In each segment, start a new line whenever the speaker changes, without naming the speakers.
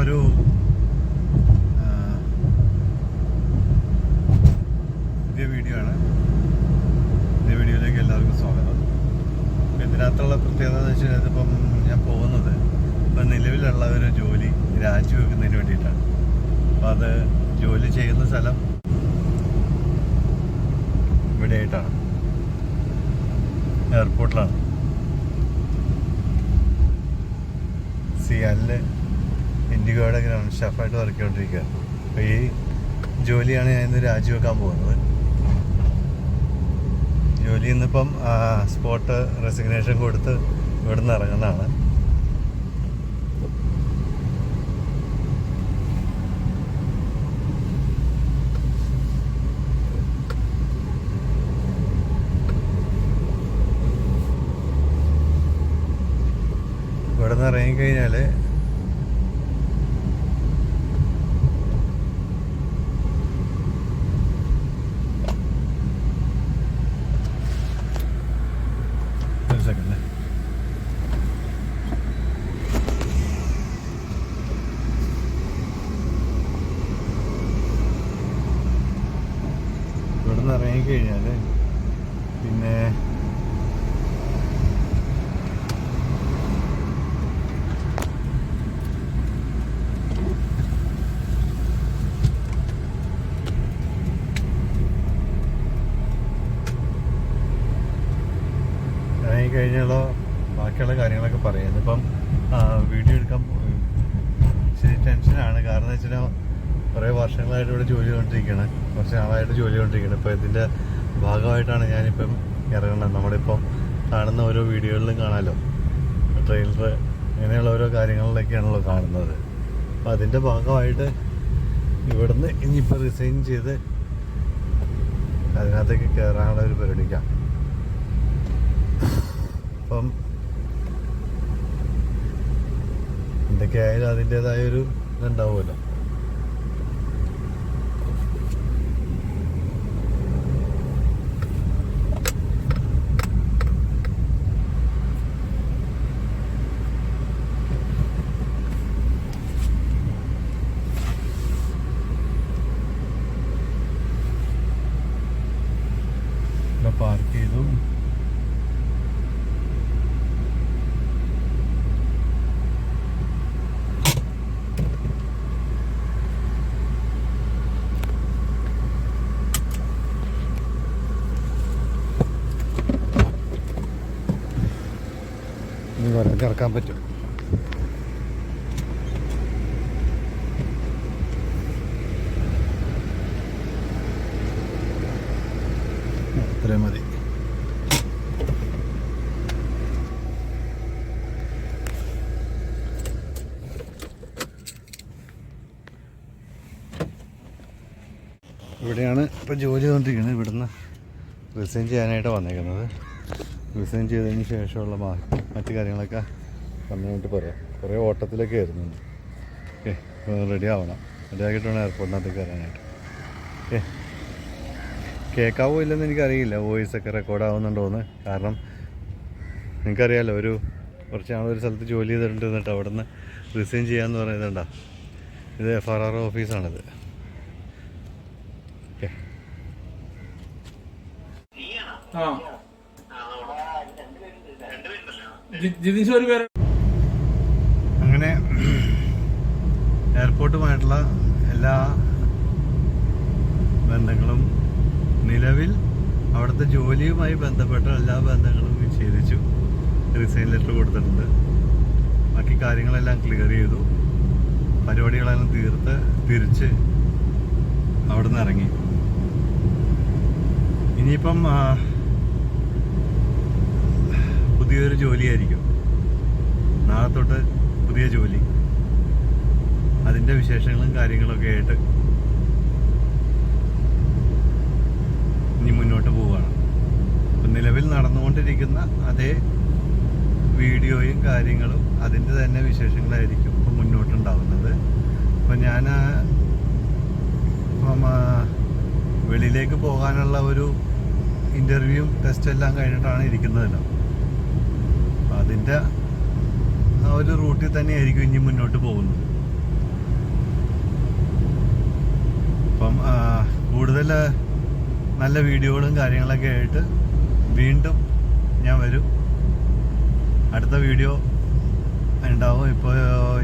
ഒരു പുതിയ വീഡിയോ ആണ്. പുതിയ വീഡിയോയിലേക്ക് എല്ലാവർക്കും സ്വാഗതം. ഇപ്പം ഇതിനകത്തുള്ള പ്രത്യേകത എന്ന് വെച്ച് കഴിഞ്ഞാൽ ഇപ്പം ഞാൻ പോകുന്നത് ഇപ്പം നിലവിലുള്ള ഒരു ജോലി രാജിവെക്കുന്നതിന് വേണ്ടിയിട്ടാണ്. അപ്പം അത് ജോലി ചെയ്യുന്ന സ്ഥലം ഇവിടെ ആയിട്ടാണ് എയർപോർട്ടിലാണ് സിയാലിൽ ഇൻഡിഗോയുടെ ഗ്രൗണ്ട് സ്റ്റാഫായിട്ട് വർക്ക് ചെയ്തുകൊണ്ടിരിക്കുക അപ്പോൾ ഈ ജോലിയാണ് ഞാൻ ഇന്ന് രാജിവെക്കാൻ പോകുന്നത്. ജോലി ഇന്നിപ്പം സ്പോട്ട് റെസിഗ്നേഷൻ കൊടുത്ത് ഇവിടെ നിന്ന് ഇറങ്ങുന്നതാണ്. ഇവിടെ നിന്ന് ഇറങ്ങിക്കഴിഞ്ഞാൽ ഒരു സെക്കൻഡ് ഇവിടെ ഇറങ്ങിക്കഴിഞ്ഞാൽ പിന്നെ കഴിഞ്ഞുള്ള ബാക്കിയുള്ള കാര്യങ്ങളൊക്കെ പറയാം. ഇപ്പം വീഡിയോ എടുക്കാൻ ഇച്ചിരി ടെൻഷനാണ്. കാരണം വെച്ചാൽ കുറേ വർഷങ്ങളായിട്ട് ഇവിടെ ജോലി ചെയ്തുകൊണ്ടിരിക്കുകയാണ്. കുറച്ച് നാളായിട്ട് ജോലി ചെയ്തുകൊണ്ടിരിക്കുകയാണ്. ഇപ്പോൾ ഇതിന്റെ ഭാഗമായിട്ടാണ് ഞാനിപ്പം ഇറങ്ങുന്നത്. നമ്മളിപ്പം കാണുന്ന ഓരോ വീഡിയോകളിലും കാണാമല്ലോ ട്രെയിലർ ഇങ്ങനെയുള്ള ഓരോ കാര്യങ്ങളിലൊക്കെയാണല്ലോ കാണുന്നത്. അപ്പോൾ അതിന്റെ ഭാഗമായിട്ട് ഇവിടുന്ന് ഇനിയിപ്പോൾ റിസൈൻ ചെയ്ത് അതിനകത്തേക്ക് കയറാനുള്ള ഒരു പരിപാടിക്കാം. അപ്പം എന്തൊക്കെയായാലും അതിന്റേതായൊരു ഇതുണ്ടാവുമല്ലോ ഇവിടെ പാർക്ക് ചെയ്തു ഇനി പറഞ്ഞ് ഇറക്കാൻ പറ്റും. അത്രയും മതി. ഇവിടെയാണ് ഇപ്പം ജോലി ചെയ്തുകൊണ്ടിരിക്കുന്നത് ഇവിടുന്ന് റിസൈൻ ചെയ്യാനായിട്ട് വന്നേക്കുന്നത്. റിസൈൻ ചെയ്തതിന് ശേഷമുള്ള ബാക്കി മറ്റു കാര്യങ്ങളൊക്കെ പറഞ്ഞിട്ട് പറയാം കുറേ ഓട്ടത്തിലൊക്കെ ആയിരുന്നു ഓക്കെ റെഡി ആവണം. റെഡി ആക്കിയിട്ട് വേണം എയർപോർട്ടിനകത്ത് കയറാനായിട്ട്. ഓക്കെ. കേൾക്കാവോ ഇല്ലെന്ന് എനിക്കറിയില്ല. വോയിസ് ഒക്കെ റെക്കോർഡ് ആവുന്നുണ്ടോയെന്ന് കാരണം നിങ്ങൾക്കറിയാമല്ലോ ഒരു കുറച്ച് ഒരു സ്ഥലത്ത് ജോലി ചെയ്തിട്ടുണ്ട് എന്നിട്ട് അവിടെ നിന്ന് റിസൈൻ ചെയ്യാമെന്ന് പറയുന്നുണ്ടോ ഇത് എഫ് ആർ ആർ ഓഫീസാണിത് ഓക്കെ.
ആ.
അങ്ങനെ എയർപോർട്ടുമായിട്ടുള്ള എല്ലാ ബന്ധങ്ങളും നിലവിൽ അവിടുത്തെ ജോലിയുമായി ബന്ധപ്പെട്ട എല്ലാ ബന്ധങ്ങളും വിച്ഛേദിച്ചു റിസൈൻ ലെറ്റർ കൊടുത്തിട്ടുണ്ട്. ബാക്കി കാര്യങ്ങളെല്ലാം ക്ലിയർ ചെയ്തു. പരിപാടികളെല്ലാം തീർത്ത് തിരിച്ച് അവിടുന്ന് ഇറങ്ങി. ഇനിയിപ്പം പുതിയൊരു ജോലിയായിരിക്കും. നാളെ തൊട്ട് പുതിയ ജോലി. അതിന്റെ വിശേഷങ്ങളും കാര്യങ്ങളൊക്കെ ആയിട്ട് ഇനി മുന്നോട്ട് പോവുകയാണ് അപ്പം നിലവിൽ നടന്നുകൊണ്ടിരിക്കുന്ന അതേ വീഡിയോയും കാര്യങ്ങളും അതിന്റെ തന്നെ വിശേഷങ്ങളായിരിക്കും ഇപ്പം മുന്നോട്ടുണ്ടാവുന്നത്. അപ്പം ഞാൻ ഇപ്പം വെളിയിലേക്ക് പോകാനുള്ള ഒരു ഇന്റർവ്യൂ ടെസ്റ്റ് എല്ലാം കഴിഞ്ഞിട്ടാണ് ഇരിക്കുന്നതല്ലോ. അതിന്റെ ആ ഒരു റൂട്ടിൽ തന്നെയായിരിക്കും ഇനി മുന്നോട്ട് പോകുന്നത്. അപ്പം കൂടുതൽ നല്ല വീഡിയോകളും കാര്യങ്ങളൊക്കെ ആയിട്ട് വീണ്ടും ഞാൻ വരും. അടുത്ത വീഡിയോ ഉണ്ടാവും. ഇപ്പോൾ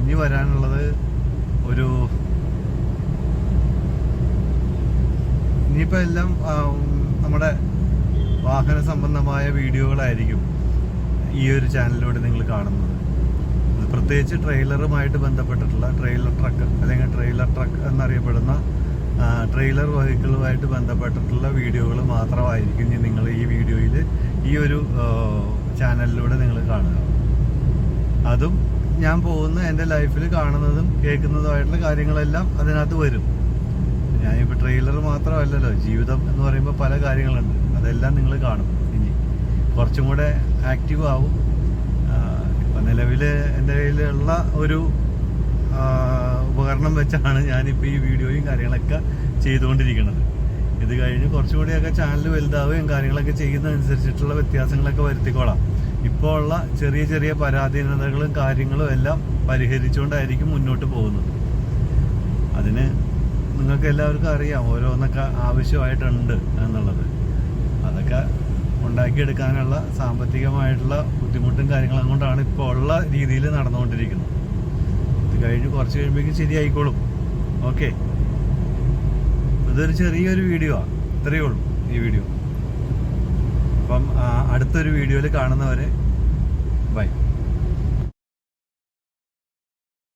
ഇനി വരാനുള്ളത് ഒരു ഇനിയിപ്പോൾ എല്ലാം നമ്മുടെ വാഹന സംബന്ധമായ വീഡിയോകളായിരിക്കും. ഈ ഒരു ചാനലിലൂടെ നിങ്ങൾ കാണുന്നത്. പ്രത്യേകിച്ച് ട്രെയിലറുമായിട്ട് ബന്ധപ്പെട്ടിട്ടുള്ള ട്രെയിലർ ട്രക്ക് അല്ലെങ്കിൽ ട്രെയിലർ ട്രക്ക് എന്നറിയപ്പെടുന്ന ട്രെയിലർ വെഹിക്കിളുമായിട്ട് ബന്ധപ്പെട്ടിട്ടുള്ള വീഡിയോകൾ മാത്രമായിരിക്കും ഇനി നിങ്ങൾ ഈ വീഡിയോയിൽ ഈ ഒരു ചാനലിലൂടെ നിങ്ങൾ കാണുക. അതും ഞാൻ പോകുന്ന എന്റെ ലൈഫിൽ കാണുന്നതും കേൾക്കുന്നതുമായിട്ടുള്ള കാര്യങ്ങളെല്ലാം അതിനകത്ത് വരും. ഞാനിപ്പോൾ ട്രെയിലർ മാത്രമല്ലല്ലോ ജീവിതം എന്ന് പറയുമ്പോൾ പല കാര്യങ്ങളുണ്ട്. അതെല്ലാം നിങ്ങൾ കാണും. കുറച്ചും കൂടെ ആക്റ്റീവ് ആവും. ഇപ്പം നിലവിൽ എന്റെ കയ്യിലുള്ള ഒരു ഉപകരണം വെച്ചാണ് ഞാനിപ്പോൾ ഈ വീഡിയോയും കാര്യങ്ങളൊക്കെ ചെയ്തുകൊണ്ടിരിക്കുന്നത്. ഇത് കഴിഞ്ഞ് കുറച്ചും കൂടിയൊക്കെ ചാനൽ വലുതാവുകയും കാര്യങ്ങളൊക്കെ ചെയ്യുന്നതനുസരിച്ചിട്ടുള്ള വ്യത്യാസങ്ങളൊക്കെ വരുത്തിക്കോളാം. ഇപ്പോൾ ഉള്ള ചെറിയ ചെറിയ പരാധീനതകളും കാര്യങ്ങളും എല്ലാം പരിഹരിച്ചുകൊണ്ടായിരിക്കും മുന്നോട്ട് പോകുന്നത്. അതിന് നിങ്ങൾക്ക് എല്ലാവർക്കും അറിയാം ഓരോന്നൊക്കെ ആവശ്യമായിട്ടുണ്ട് എന്നുള്ളത്. അതൊക്കെ ഉണ്ടാക്കിയെടുക്കാനുള്ള സാമ്പത്തികമായിട്ടുള്ള ബുദ്ധിമുട്ടും കാര്യങ്ങളും കൊണ്ടാണ് ഇപ്പോൾ ഉള്ള രീതിയിൽ നടന്നുകൊണ്ടിരിക്കുന്നത്. ഇത് കഴിഞ്ഞ് കുറച്ച് കഴിയുമ്പോഴേക്കും ശരിയായിക്കോളും. ഓക്കെ. ഇതൊരു ചെറിയൊരു വീഡിയോ ആണ് ഇത്രയേ ഉള്ളൂ ഈ വീഡിയോ അപ്പം അടുത്തൊരു വീഡിയോയിൽ കാണുന്നവരെ ബൈ.